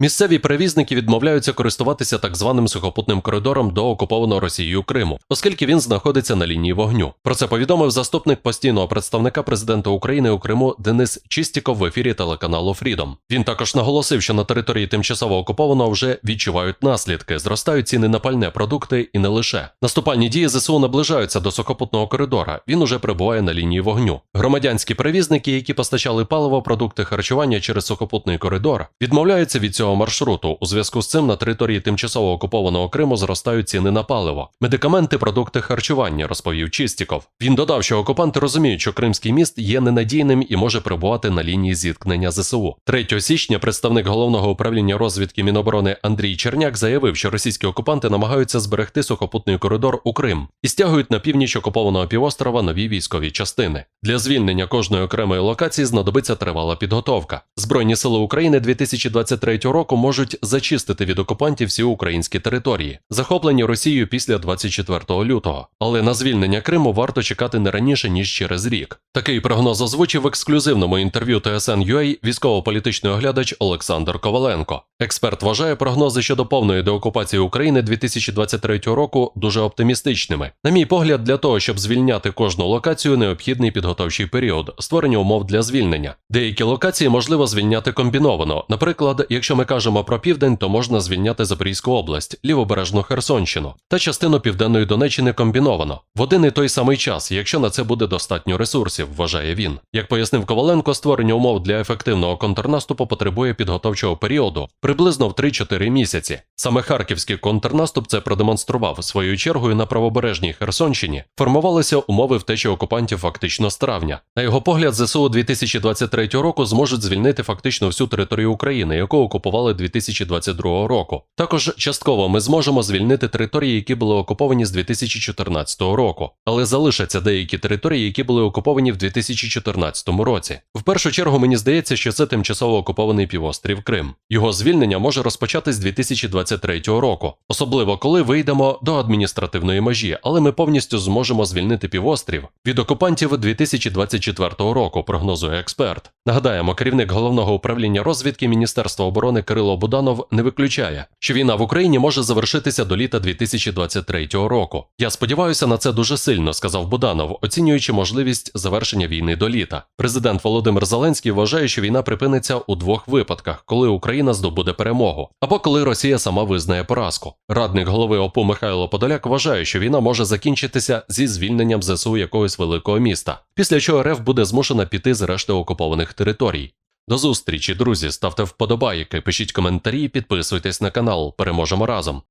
Місцеві перевізники відмовляються користуватися так званим сухопутним коридором до окупованого Росією Криму, оскільки він знаходиться на лінії вогню. Про це повідомив заступник постійного представника президента України у Криму Денис Чистіков в ефірі телеканалу Фрідом. Він також наголосив, що на території тимчасово окупованого вже відчувають наслідки, зростають ціни на пальне продукти і не лише. Наступальні дії ЗСУ наближаються до сухопутного коридора. Він уже перебуває на лінії вогню. Громадянські перевізники, які постачали паливо, продукти харчування через сухопутний коридор, відмовляються від цього маршруту. У зв'язку з цим на території тимчасово окупованого Криму зростають ціни на паливо, медикаменти, продукти харчування, розповів Чистіков. Він додав, що окупанти розуміють, що Кримський міст є ненадійним і може перебувати на лінії зіткнення ЗСУ. 3 січня представник головного управління розвідки Міноборони Андрій Черняк заявив, що російські окупанти намагаються зберегти сухопутний коридор у Крим і стягують на північ окупованого півострова нові військові частини. Для звільнення кожної окремої локації знадобиться тривала підготовка. Збройні сили України 2023 року можуть зачистити від окупантів всі українські території, захоплені Росією після 24 лютого. Але на звільнення Криму варто чекати не раніше ніж через рік. Такий прогноз озвучив в ексклюзивному інтерв'ю TSN.ua військово-політичний оглядач Олександр Коваленко. Експерт вважає прогнози щодо повної деокупації України 2023 року дуже оптимістичними. На мій погляд, для того, щоб звільняти кожну локацію, необхідний підготовчий період, створення умов для звільнення. Деякі локації можливо звільняти комбіновано. Наприклад, якщо ми кажемо про південь, то можна звільняти Запорізьку область, лівобережну Херсонщину та частину південної Донеччини комбіновано в один і той самий час, якщо на це буде достатньо ресурсів, вважає він. Як пояснив Коваленко, створення умов для ефективного контрнаступу потребує підготовчого періоду приблизно в 3-4 місяці. Саме харківський контрнаступ це продемонстрував своєю чергою на правобережній Херсонщині. Формувалися умови втечі окупантів фактично з травня. На його погляд, ЗСУ 2023 року зможуть звільнити фактично всю територію України, яку окупували 2022 року. Також частково ми зможемо звільнити території, які були окуповані з 2014 року, але залишаться деякі території, які були окуповані в 2014 році. В першу чергу мені здається, що це тимчасово окупований півострів Крим. Його звільнення може розпочатись з 2023 року, особливо коли вийдемо до адміністративної межі, але ми повністю зможемо звільнити півострів від окупантів 2024 року, прогнозує експерт. Нагадаємо, керівник головного управління розвідки Міністерства оборони Кирило Буданов не виключає, що війна в Україні може завершитися до літа 2023 року. Я сподіваюся на це дуже сильно, сказав Буданов, оцінюючи можливість завершення війни до літа. Президент Володимир Зеленський вважає, що війна припиниться у двох випадках, коли Україна здобуде перемогу, або коли Росія сама визнає поразку. Радник голови ОПУ Михайло Подоляк вважає, що війна може закінчитися зі звільненням ЗСУ якогось великого міста, після чого РФ буде змушена піти з решти окупованих територій. До зустрічі, друзі. Ставте вподобайки, пишіть коментарі, підписуйтесь на канал. Переможемо разом.